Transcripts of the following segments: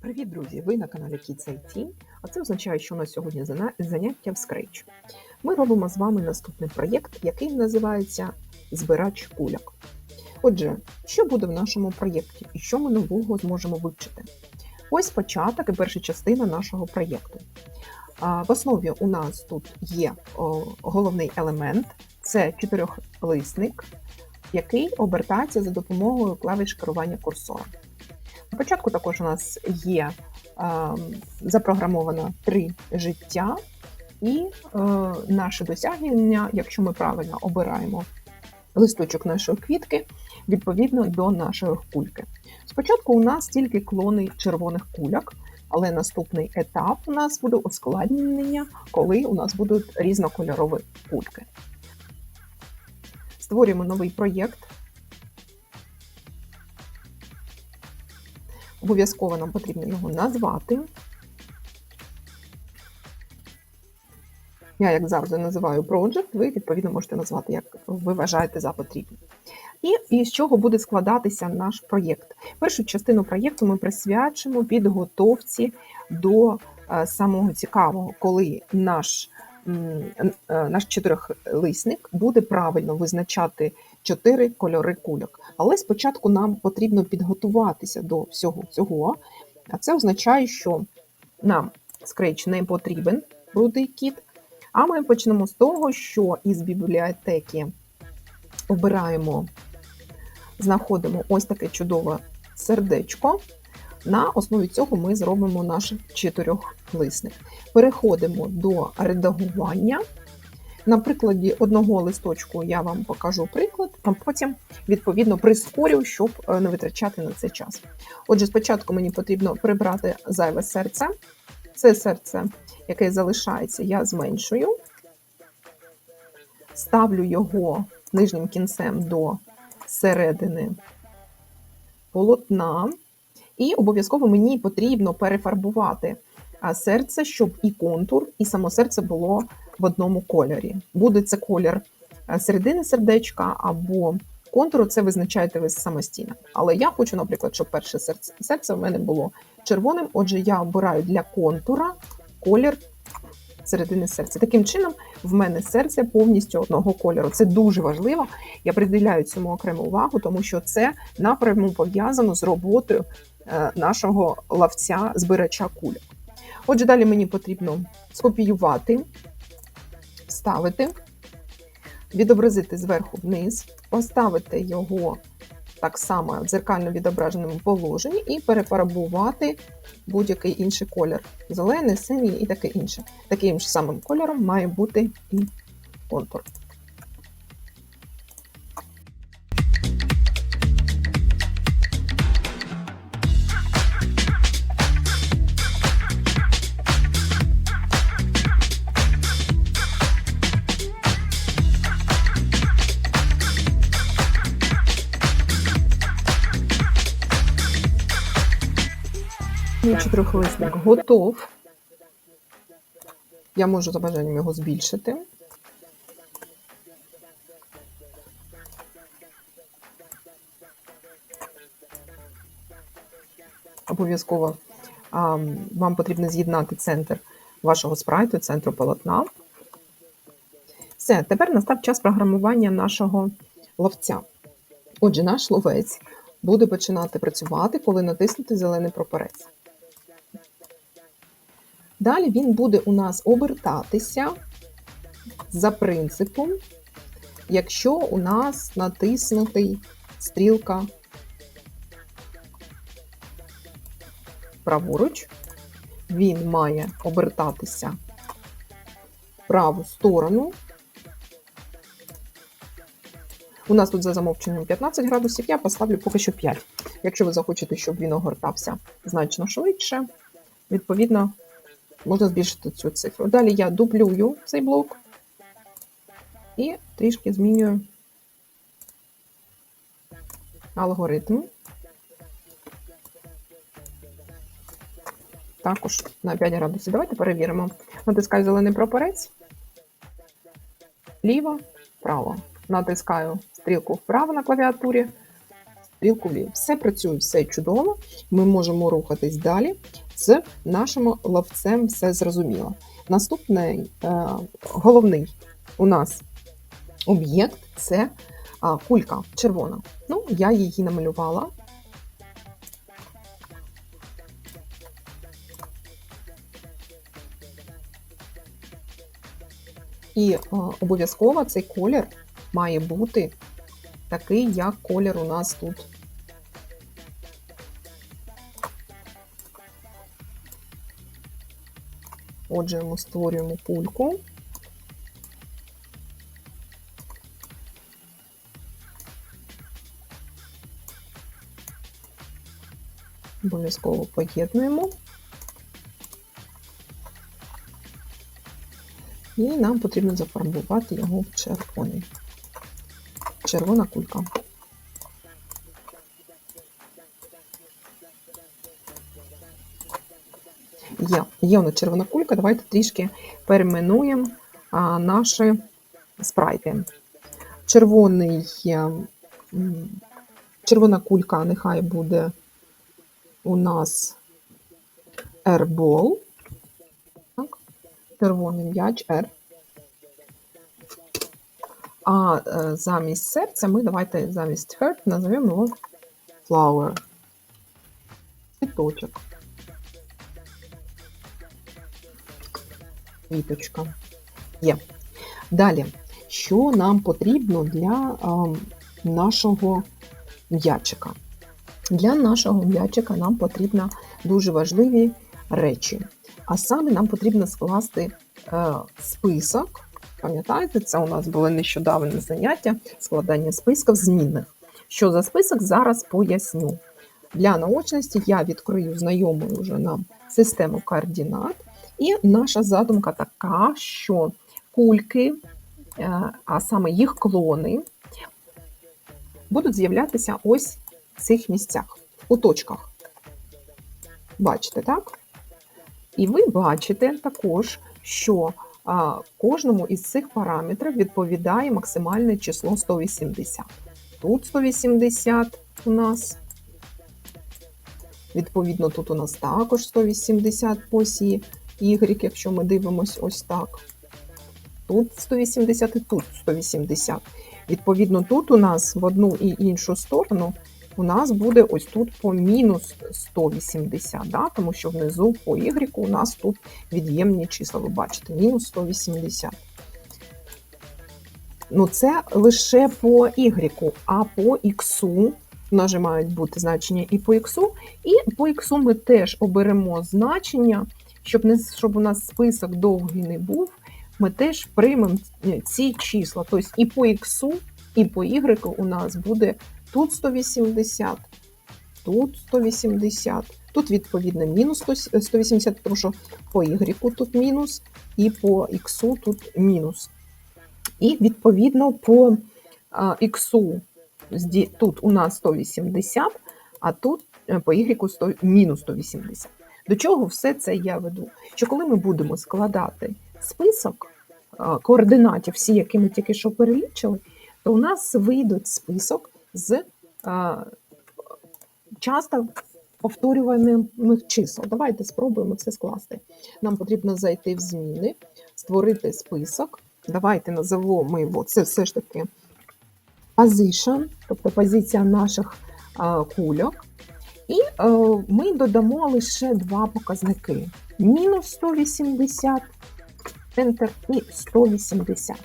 Привіт, друзі! Ви на каналі Kids IT, а це означає, що у нас сьогодні заняття в Scratch. Ми робимо з вами наступний проєкт, який називається Збирач куляк. Отже, що буде в нашому проєкті і що ми нового зможемо вивчити? Ось початок і перша частина нашого проєкту. В основі у нас тут є головний елемент це чотирьохлисник, який обертається за допомогою клавіш керування курсора. На початку також у нас є запрограмовано три життя, і е, наше досягнення, якщо ми правильно обираємо листочок нашої квітки, відповідно до нашої кульки. Спочатку у нас тільки клони червоних куляк, але наступний етап у нас буде ускладнення, коли у нас будуть різнокольорові кульки. Створюємо новий проєкт. Обов'язково нам потрібно його назвати. Я, як завжди, називаю Project, ви, відповідно, можете назвати, як ви вважаєте за потрібне. І, з чого буде складатися наш проєкт? Першу частину проєкту ми присвячимо підготовці до е, самого цікавого, коли наш, е, наш чотирьохлисник буде правильно визначати чотири кольори кульок. Але спочатку нам потрібно підготуватися до всього цього. А це означає, що нам Scratch не потрібен рудий кіт. А ми почнемо з того, що із бібліотеки обираємо, знаходимо ось таке чудове сердечко. На основі цього ми зробимо наш чотирьохлисник. Переходимо до редагування. На прикладі одного листочку я вам покажу приклад, а потім, відповідно, прискорю, щоб е, не витрачати на це час. Отже, спочатку мені потрібно прибрати зайве серце. Це серце, яке залишається, я зменшую, ставлю його нижнім кінцем до середини полотна, і обов'язково мені потрібно перефарбувати серце, щоб і контур, і само серце було в одному кольорі. Буде це колір середини сердечка або контуру, це визначаєте ви самостійно. Але я хочу, наприклад, щоб перше серце серце в мене було червоним. Отже, я обираю для контура колір середини серця. Таким чином, в мене серце повністю одного кольору. Це дуже важливо. Я приділяю цьому окрему увагу, тому що це напряму пов'язано з роботою е, нашого лавця збирача кульок. Отже, далі мені потрібно скопіювати, вставити, відобразити зверху вниз, поставити його так само в дзеркально відображеному положенні і перефарбувати будь-який інший колір. Зелений, синій і таке інше. Таким ж самим кольором має бути і контур. Мій чотирьохлисник готов. Я можу за бажанням його збільшити. Обов'язково вам потрібно з'єднати центр вашого спрайту, центру полотна. Все, тепер настав час програмування нашого ловця. Отже, наш ловець буде починати працювати, коли натиснути зелений прапорець. Далі він буде у нас обертатися за принципом, якщо у нас натиснутий стрілка праворуч, він має обертатися в праву сторону. У нас тут за замовченням 15 градусів, я поставлю поки що 5. Якщо ви захочете, щоб він огортався значно швидше, відповідно, можна збільшити цю цифру. Далі я дублюю цей блок і трішки змінюю алгоритм. Також на 5 градусів. Давайте перевіримо. Натискаю зелений прапорець. ліво, вправо. Натискаю стрілку вправо на клавіатурі, стрілку вліво. Все працює, все чудово. Ми можемо рухатись далі. З нашим ловцем все зрозуміло. Наступний е, головний у нас об'єкт це кулька червона. Ну, я її намалювала. І е, обов'язково цей колір має бути такий, як колір у нас тут. Отже, ми створюємо пульку. Обов'язково поєднуємо. І нам потрібно зафарбувати його в червоний. Червона кулька. Є, нас червона кулька. Давайте трішки перейменуємо наші спрайти. Червоний, е, червона кулька нехай буде у нас Airball. Так. Червоний м'яч R. А е, замість серця ми давайте замість heart назовемо його flower. Цвіточок. Квіточка. Є. Далі, що нам потрібно для е, нашого м'ячика? Для нашого м'ячика нам потрібно дуже важливі речі. А саме нам потрібно скласти е, список. Пам'ятаєте, це у нас було нещодавне заняття складання списків змінних. Що за список, зараз поясню. Для наочності я відкрию знайому вже нам систему координат. І наша задумка така, що кульки, е, а саме їх клони, будуть з'являтися ось в цих місцях, у точках. Бачите, так? І ви бачите також, що кожному із цих параметрів відповідає максимальне число 180. Тут 180 у нас. Відповідно, тут у нас також 180 по осі Y, якщо ми дивимося ось так. Тут 180 і тут 180. Відповідно, тут у нас в одну і іншу сторону у нас буде ось тут по мінус 180, да? тому що внизу по Y у нас тут від'ємні числа. Ви бачите, мінус 180. Ну, це лише по Y, а по X у мають бути значення і по X, і по X ми теж оберемо значення, щоб, не, щоб у нас список довгий не був. Ми теж приймемо ці числа. Тобто і по X, і по Y у нас буде тут 180, тут 180, тут, відповідно, мінус 180, тому що по Y тут мінус, і по X тут мінус. І, відповідно, по X тут у нас 180, а тут е, по Y мінус 180. До чого все це я веду? Що коли ми будемо складати список координатів, всі, які ми тільки що перелічили, то у нас вийдуть список з часто повторюваних чисел. Давайте спробуємо це скласти. Нам потрібно зайти в зміни, створити список. Давайте назовемо його, це все ж таки position, тобто позиція наших кульок. І а, ми додамо лише два показники: мінус 180, Enter і 180.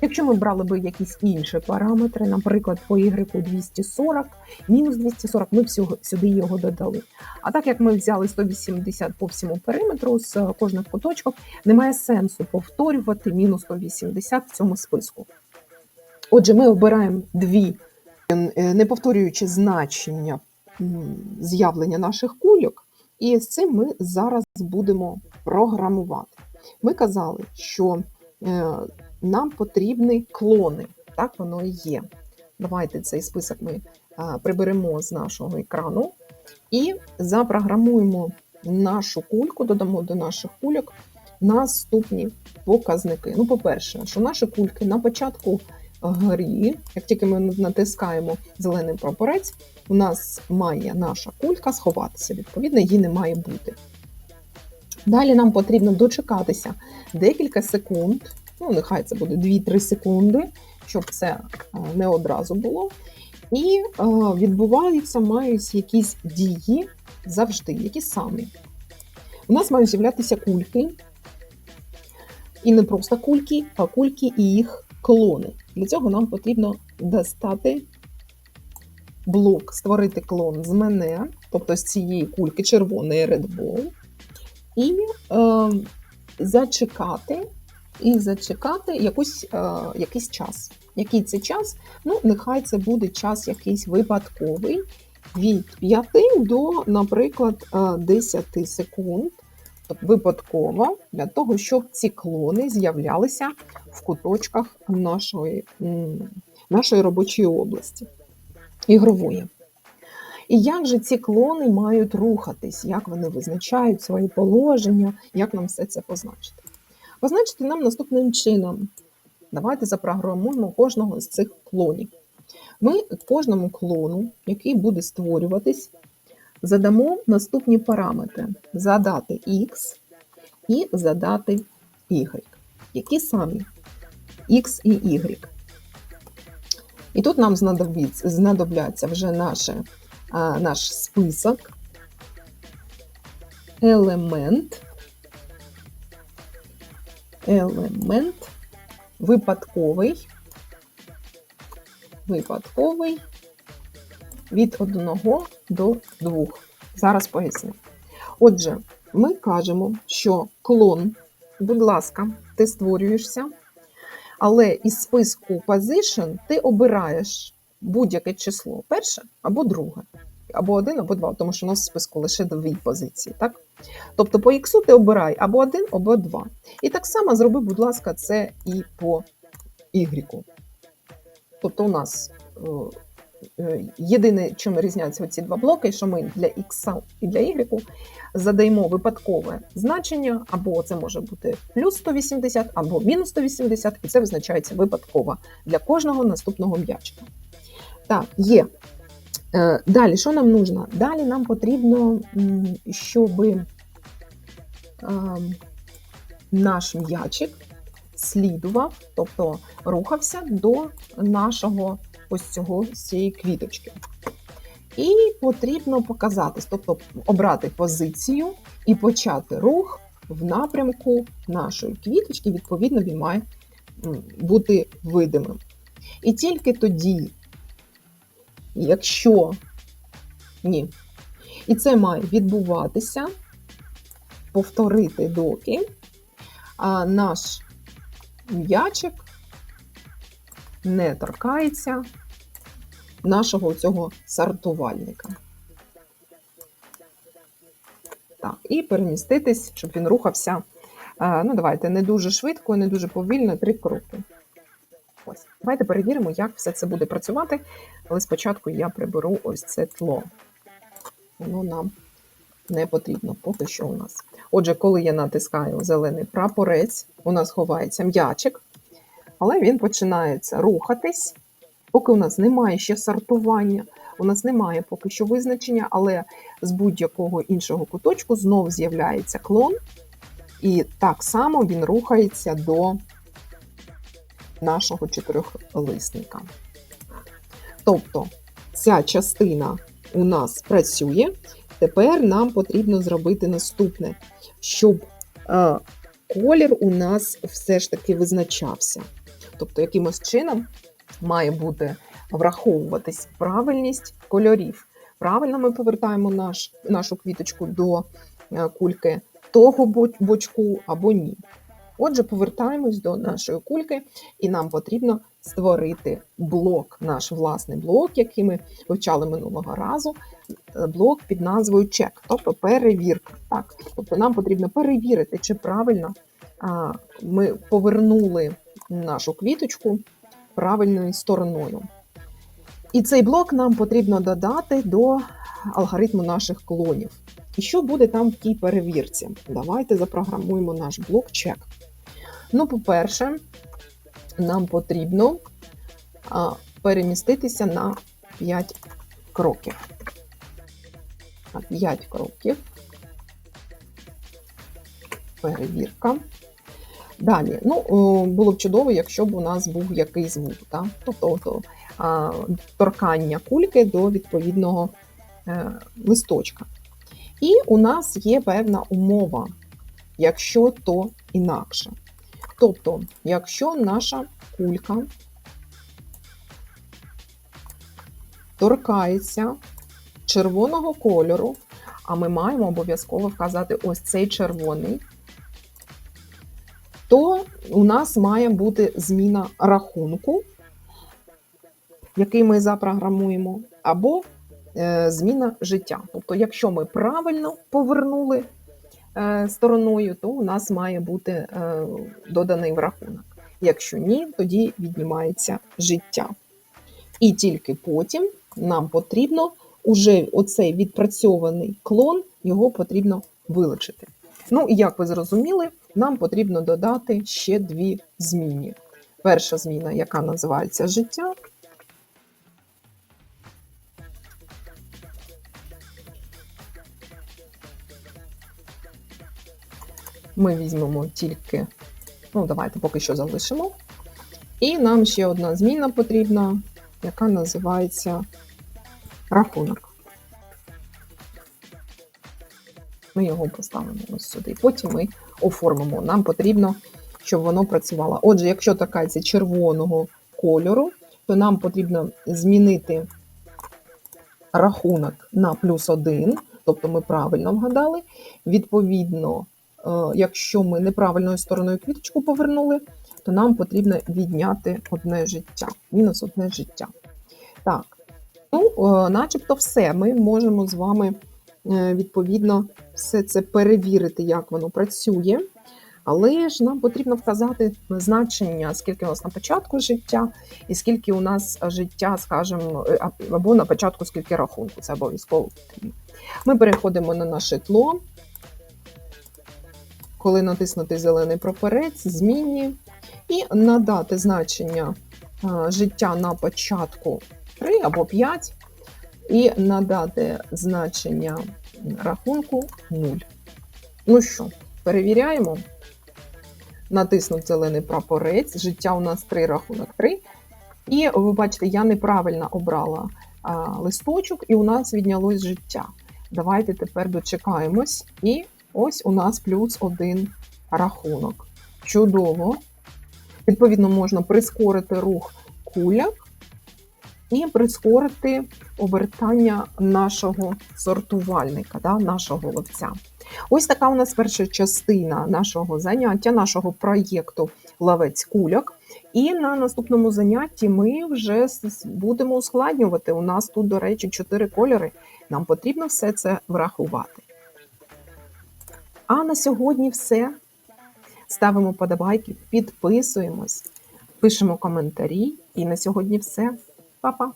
Якщо ми брали би якісь інші параметри, наприклад, по Y 240, мінус 240, ми б сюди його додали. А так як ми взяли 180 по всьому периметру з кожних куточків, немає сенсу повторювати мінус 180 в цьому списку. Отже, ми обираємо дві, не повторюючи значення з'явлення наших кульок, і з цим ми зараз будемо програмувати. Ми казали, що нам потрібні клони. Так воно і є. Давайте цей список ми приберемо з нашого екрану і запрограмуємо нашу кульку, додамо до наших кульок наступні показники. Ну, по-перше, що наші кульки на початку грі, як тільки ми натискаємо зелений прапорець, у нас має наша кулька сховатися. Відповідно, її не має бути. Далі нам потрібно дочекатися декілька секунд, ну, нехай це буде 2-3 секунди, щоб це е, не одразу було. І е, відбуваються мають якісь дії завжди, які самі. У нас мають з'являтися кульки, і не просто кульки, а кульки і їх клони. Для цього нам потрібно достати блок, створити клон з мене, тобто з цієї кульки червоної Red Ball, і е, зачекати і зачекати якусь, е, якийсь час. Який це час? Ну, нехай це буде час якийсь випадковий від 5 до, наприклад, е, 10 секунд. Випадково для того, щоб ці клони з'являлися в куточках нашої, нашої робочої області ігрової. І як же ці клони мають рухатись, як вони визначають свої положення, як нам все це позначити? Позначити нам наступним чином. Давайте запрограмуємо кожного з цих клонів. Ми кожному клону, який буде створюватись, задамо наступні параметри: задати X і задати Y. Які самі? X і Y. І тут нам знадобляться вже наше, а, наш список, елемент, елемент, випадковий, випадковий від 1 до 2. Зараз поясню. Отже, ми кажемо, що клон, будь ласка, ти створюєшся, але із списку position ти обираєш будь-яке число, перше або друге, або один, або два, тому що у нас в списку лише дві позиції. так? Тобто по X ти обирай або один, або два. І так само зроби, будь ласка, це і по Y. Тобто у нас е, єдине, чим різняться ці два блоки, що ми для X і для Y задаємо випадкове значення, або це може бути плюс 180, або мінус 180, і це визначається випадково для кожного наступного м'ячика. Так, є. Е, Далі, що нам нужно? Далі нам потрібно, щоб наш м'ячик слідував, тобто рухався до нашого ось цього цієї квіточки. І потрібно показати, тобто обрати позицію і почати рух в напрямку нашої квіточки, відповідно, він має бути видимим. І тільки тоді, якщо ні, і це має відбуватися, повторити доки, наш м'ячик не торкається нашого цього сортувальника. Так, і переміститись, щоб він рухався. Ну, давайте не дуже швидко, не дуже повільно, три кроки. Ось. Давайте перевіримо, як все це буде працювати. Але спочатку я приберу ось це тло. Воно нам не потрібно поки що у нас. Отже, коли я натискаю зелений прапорець, у нас ховається м'ячик, але він починається рухатись. Поки у нас немає ще сортування, у нас немає поки що визначення, але з будь-якого іншого куточку знов з'являється клон, і так само він рухається до нашого чотирьохлисника. Тобто ця частина у нас працює. Тепер нам потрібно зробити наступне, щоб е, колір у нас все ж таки визначався. Тобто, якимось чином має бути враховуватись правильність кольорів. Правильно ми повертаємо наш, нашу квіточку до е, кульки того бочку або ні. Отже, повертаємось до нашої кульки, і нам потрібно створити блок, наш власний блок, який ми вивчали минулого разу. Е, блок під назвою чек, тобто перевірка. Так? Тобто нам потрібно перевірити, чи правильно ми повернули нашу квіточку правильною стороною. І цей блок нам потрібно додати до алгоритму наших клонів. І що буде там в тій перевірці? Давайте запрограмуємо наш блок чек. Ну, по-перше, нам потрібно переміститися на 5 кроків. 5 кроків. Перевірка. Далі, ну, було б чудово, якщо б у нас був якийсь звук, так? тобто то, а, торкання кульки до відповідного е, листочка. І у нас є певна умова, якщо то інакше. Тобто, якщо наша кулька торкається червоного кольору, а ми маємо обов'язково вказати ось цей червоний, то у нас має бути зміна рахунку, який ми запрограмуємо, або е, зміна життя. Тобто, якщо ми правильно повернули е, стороною, то у нас має бути е, доданий в рахунок. Якщо ні, тоді віднімається життя. І тільки потім нам потрібно уже оцей відпрацьований клон, його потрібно вилучити. Ну і як ви зрозуміли, нам потрібно додати ще дві зміни. Перша зміна, яка називається життя. Ми візьмемо тільки, ну, давайте поки що залишимо. І нам ще одна зміна потрібна, яка називається рахунок. Ми його поставимо ось сюди. Потім ми оформимо. Нам потрібно, щоб воно працювало. Отже, якщо торкається червоного кольору, то нам потрібно змінити рахунок на плюс один, тобто ми правильно вгадали. Відповідно, е, якщо ми неправильною стороною квіточку повернули, то нам потрібно відняти одне життя, мінус одне життя. Так, ну, е, начебто все. Ми можемо з вами відповідно все це перевірити, як воно працює. Але ж нам потрібно вказати значення, скільки у нас на початку життя, і скільки у нас життя, скажімо, е, або на початку скільки рахунку. Це обов'язково потрібно. Ми переходимо на наше тло. Коли натиснути зелений прапорець, змінні, і надати значення життя на початку 3 або 5, і надати значення рахунку 0. Ну що, перевіряємо. Натиснув зелений прапорець, життя у нас 3, рахунок 3. І ви бачите, я неправильно обрала а, листочок, і у нас віднялось життя. Давайте тепер дочекаємось. І ось у нас плюс один рахунок. Чудово! Відповідно, можна прискорити рух куляк і прискорити обертання нашого сортувальника, да, нашого ловця. Ось така у нас перша частина нашого заняття, нашого проєкту Ловець куляк. І на наступному занятті ми вже будемо ускладнювати. У нас тут, до речі, чотири кольори. Нам потрібно все це врахувати. А на сьогодні все. Ставимо подобайки, підписуємось, пишемо коментарі. І на сьогодні все. Па-па!